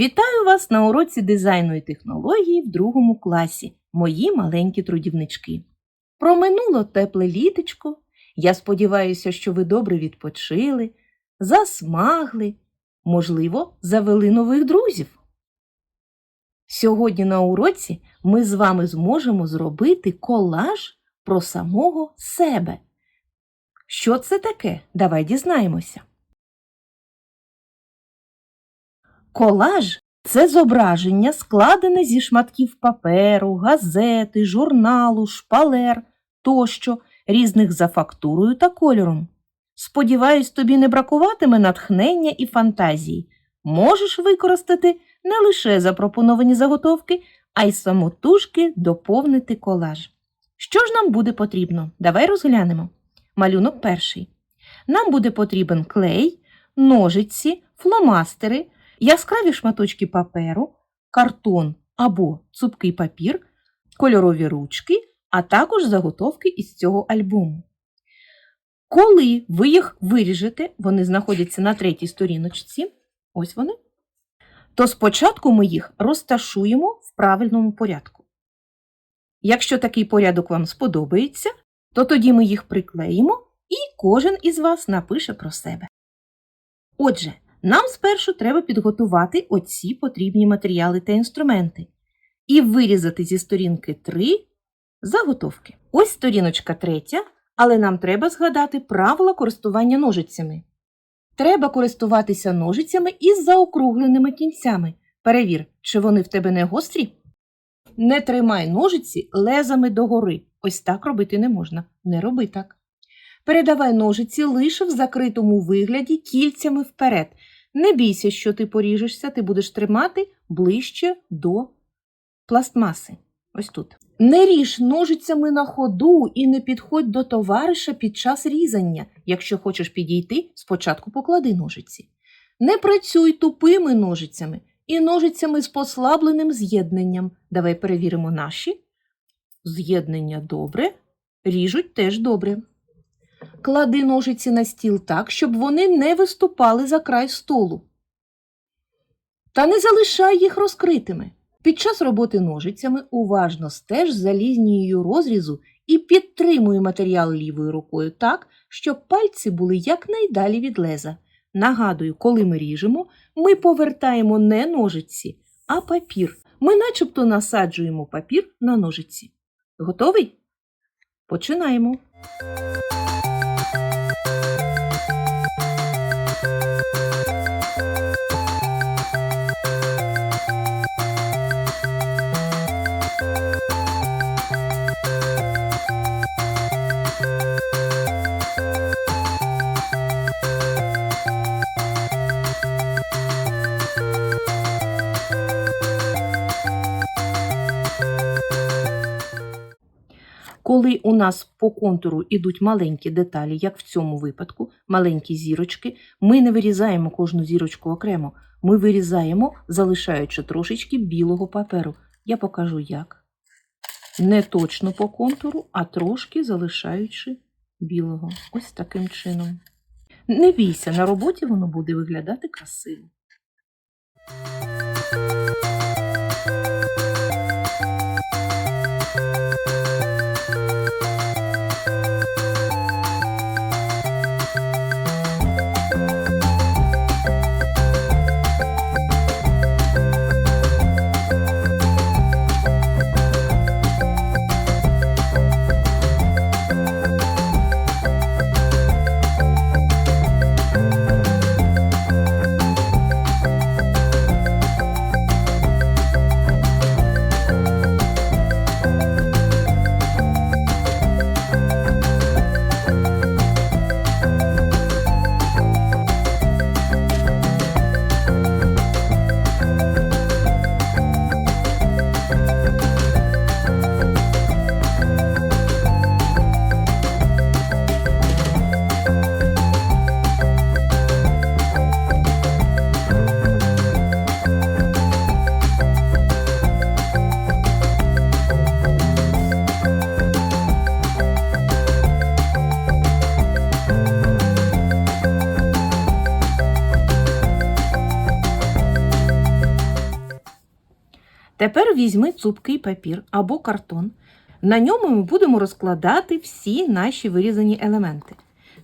Вітаю вас на уроці дизайну і технології в другому класі, мої маленькі трудівнички. Проминуло тепле літочко. Я сподіваюся, що ви добре відпочили, засмагли, можливо, завели нових друзів. Сьогодні на уроці ми з вами зможемо зробити колаж про самого себе. Що це таке? Давай дізнаємося. Колаж це зображення, складене зі шматків паперу, газети, журналу, шпалер тощо, різних за фактурою та кольором. Сподіваюсь, тобі не бракуватиме натхнення і фантазії. Можеш використати не лише запропоновані заготовки, а й самотужки доповнити колаж. Що ж нам буде потрібно? Давай розглянемо. Малюнок перший. Нам буде потрібен клей, ножиці, фломастери, яскраві шматочки паперу, картон або цупкий папір, кольорові ручки, а також заготовки із цього альбому. Коли ви їх виріжете, вони знаходяться на третій сторіночці, ось вони, то спочатку ми їх розташуємо в правильному порядку. Якщо такий порядок вам сподобається, то тоді ми їх приклеїмо і кожен із вас напише про себе. Отже, нам спершу треба підготувати оці потрібні матеріали та інструменти і вирізати зі сторінки 3 заготовки. Ось сторіночка третя, але нам треба згадати правила користування ножицями. Треба користуватися ножицями із заокругленими кінцями. Перевір, чи вони в тебе не гострі. Не тримай ножиці лезами догори. Ось так робити не можна. Не роби так. Передавай ножиці лише в закритому вигляді кільцями вперед. Не бійся, що ти поріжешся, ти будеш тримати ближче до пластмаси. Ось тут. Не ріж ножицями на ходу і не підходь до товариша під час різання. Якщо хочеш підійти, спочатку поклади ножиці. Не працюй тупими ножицями і ножицями з послабленим з'єднанням. Давай перевіримо наші. З'єднання добре, ріжуть теж добре. Клади ножиці на стіл так, щоб вони не виступали за край столу. Та не залишай їх розкритими. Під час роботи ножицями уважно стеж за лінією розрізу і підтримуй матеріал лівою рукою так, щоб пальці були якнайдалі від леза. Нагадую, коли ми ріжемо, ми повертаємо не ножиці, а папір. Ми начебто насаджуємо папір на ножиці. Готовий? Починаємо. У нас по контуру йдуть маленькі деталі, як в цьому випадку, маленькі зірочки, ми не вирізаємо кожну зірочку окремо. Ми вирізаємо, залишаючи трошечки білого паперу. Я покажу як. Не точно по контуру, а трошки залишаючи білого. Ось таким чином. Не бійся, на роботі воно буде виглядати красиво. Тепер візьми цупкий папір або картон. На ньому ми будемо розкладати всі наші вирізані елементи.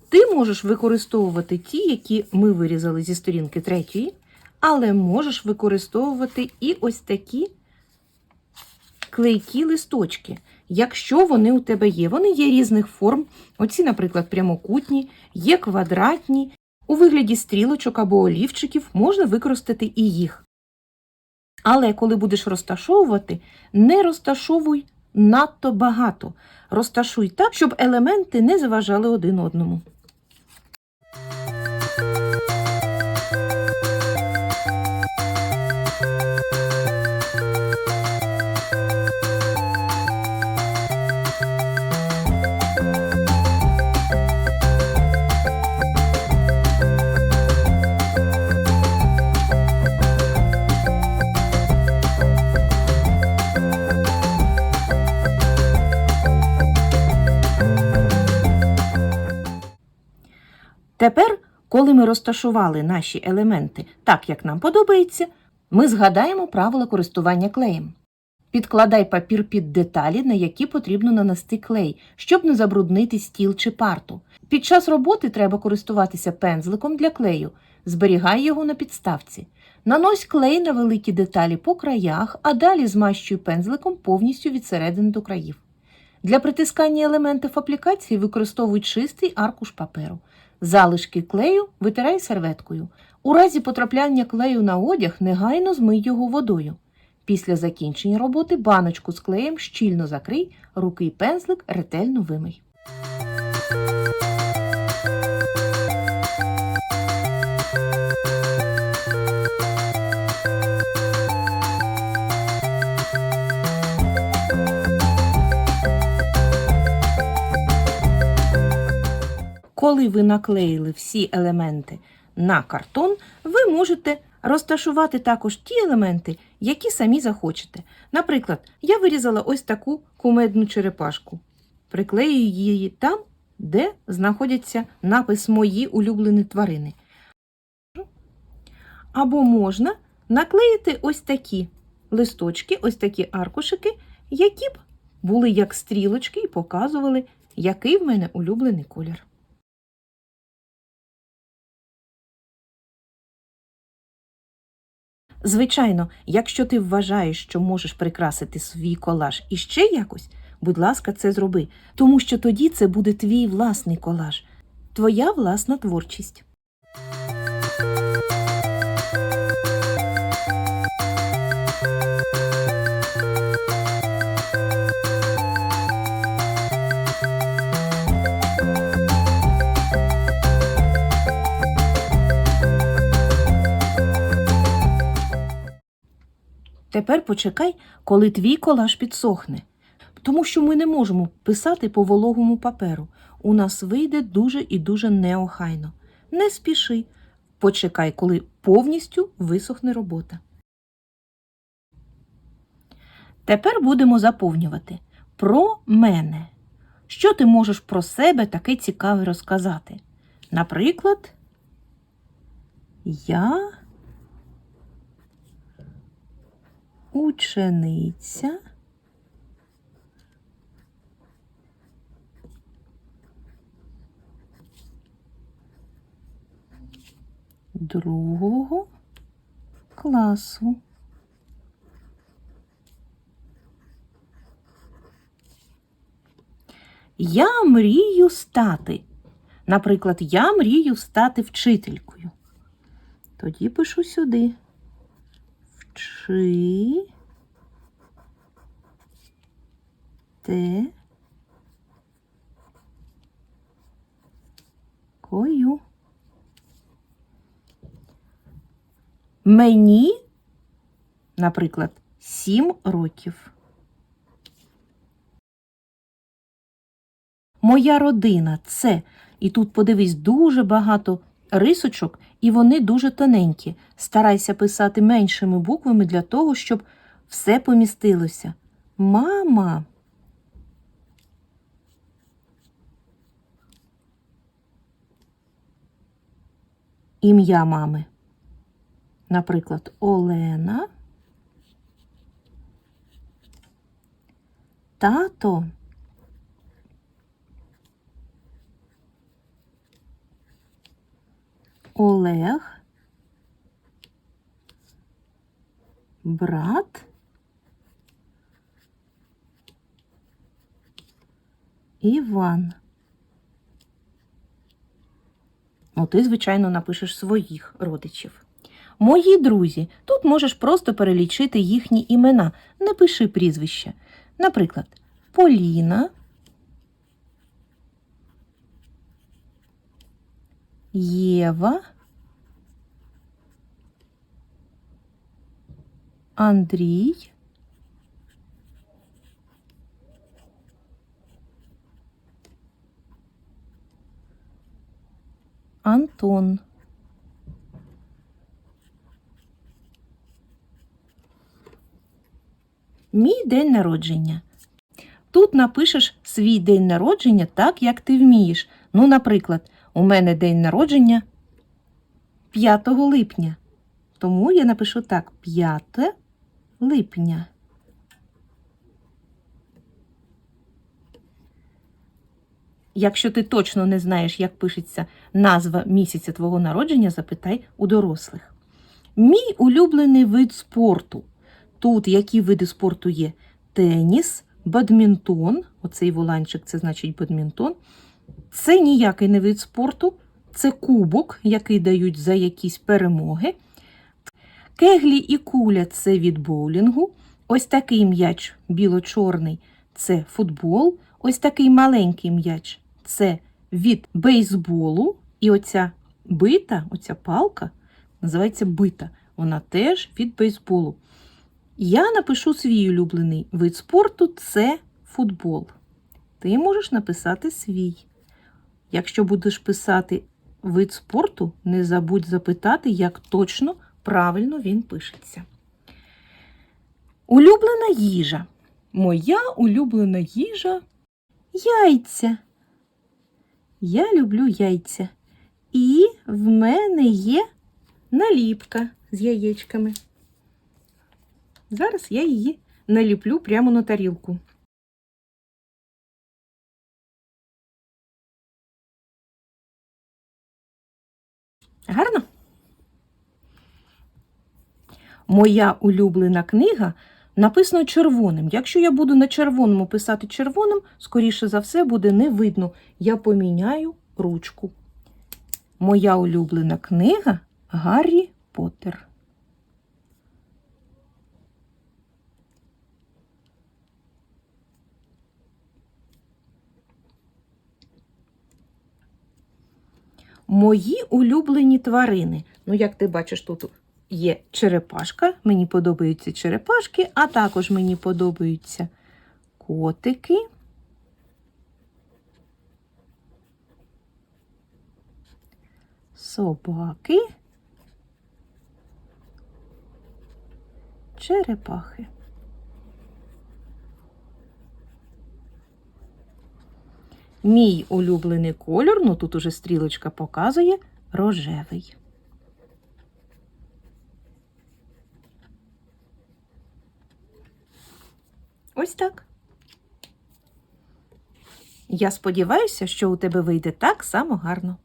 Ти можеш використовувати ті, які ми вирізали зі сторінки третьої, але можеш використовувати і ось такі клейкі листочки, якщо вони у тебе є. Вони є різних форм. Оці, наприклад, прямокутні, є квадратні. У вигляді стрілочок або олівчиків можна використати і їх. Але коли будеш розташовувати, не розташовуй надто багато. Розташуй так, щоб елементи не заважали один одному. Тепер, коли ми розташували наші елементи так, як нам подобається, ми згадаємо правила користування клеєм. Підкладай папір під деталі, на які потрібно нанести клей, щоб не забруднити стіл чи парту. Під час роботи треба користуватися пензликом для клею. Зберігай його на підставці. Нанось клей на великі деталі по краях, а далі змащуй пензликом повністю від середини до країв. Для притискання елементів аплікації використовуй чистий аркуш паперу. Залишки клею витирай серветкою. У разі потрапляння клею на одяг негайно змий його водою. Після закінчення роботи баночку з клеєм щільно закрий, руки й пензлик ретельно вимий. Ви наклеїли всі елементи на картон, ви можете розташувати також ті елементи, які самі захочете. Наприклад, я вирізала ось таку кумедну черепашку. Приклею її там, де знаходяться напис Мої улюблені тварини. Або можна наклеїти ось такі листочки, ось такі аркушики, які б були як стрілочки і показували, який в мене улюблений колір. Звичайно, якщо ти вважаєш, що можеш прикрасити свій колаж іще якось, будь ласка, це зроби, тому що тоді це буде твій власний колаж, твоя власна творчість. Тепер почекай, коли твій колаж підсохне. Тому що ми не можемо писати по вологому паперу. У нас вийде дуже і дуже неохайно. Не спіши. Почекай, коли повністю висохне робота. Тепер будемо заповнювати. Про мене. Що ти можеш про себе таке цікаве розказати? Наприклад, я учениця другого класу. Я мрію стати. Наприклад, я мрію стати вчителькою. Тоді пишу сюди. Вчи кою. Мені, наприклад, сім років. Моя родина це. І тут подивись дуже багато рисочок, і вони дуже тоненькі. Старайся писати меншими буквами для того, щоб все помістилося. Мама. Ім'я мами. Наприклад, Олена. Тато. Олег. Брат. Іван. Ну, ти, звичайно, напишеш своїх родичів. Мої друзі. Тут можеш просто перелічити їхні імена. Не пиши прізвище. Наприклад, Поліна, Єва, Андрій, Антон. Мій день народження. Тут напишеш свій день народження так, як ти вмієш. Ну, наприклад, у мене день народження 5 липня. Тому я напишу так: 5 липня. Якщо ти точно не знаєш, як пишеться назва місяця твого народження, запитай у дорослих. Мій улюблений вид спорту. Тут які види спорту є? Теніс, бадмінтон. Оцей воланчик це значить бадмінтон. Це ніякий не вид спорту, це кубок, який дають за якісь перемоги. Кеглі і куля це від боулінгу. Ось такий м'яч біло-чорний це футбол. Ось такий маленький м'яч це від бейсболу. І оця бита, оця палка називається бита. Вона теж від бейсболу. Я напишу свій улюблений вид спорту це футбол. Ти можеш написати свій. Якщо будеш писати вид спорту, не забудь запитати, як точно правильно він пишеться. Улюблена їжа. Моя улюблена їжа яйця. Я люблю яйця. І в мене є наліпка з яєчками. Зараз я її наліплю прямо на тарілку. Гарно? Моя улюблена книга написано червоним. Якщо я буду на червоному писати червоним, скоріше за все буде не видно. Я поміняю ручку. Моя улюблена книга Гаррі Поттер. Мої улюблені тварини. Ну, як ти бачиш, тут є черепашка. Мені подобаються черепашки, а також мені подобаються котики. Собаки, черепахи. Мій улюблений кольор, ну тут уже стрілочка показує рожевий. Ось так. Я сподіваюся, що у тебе вийде так само гарно.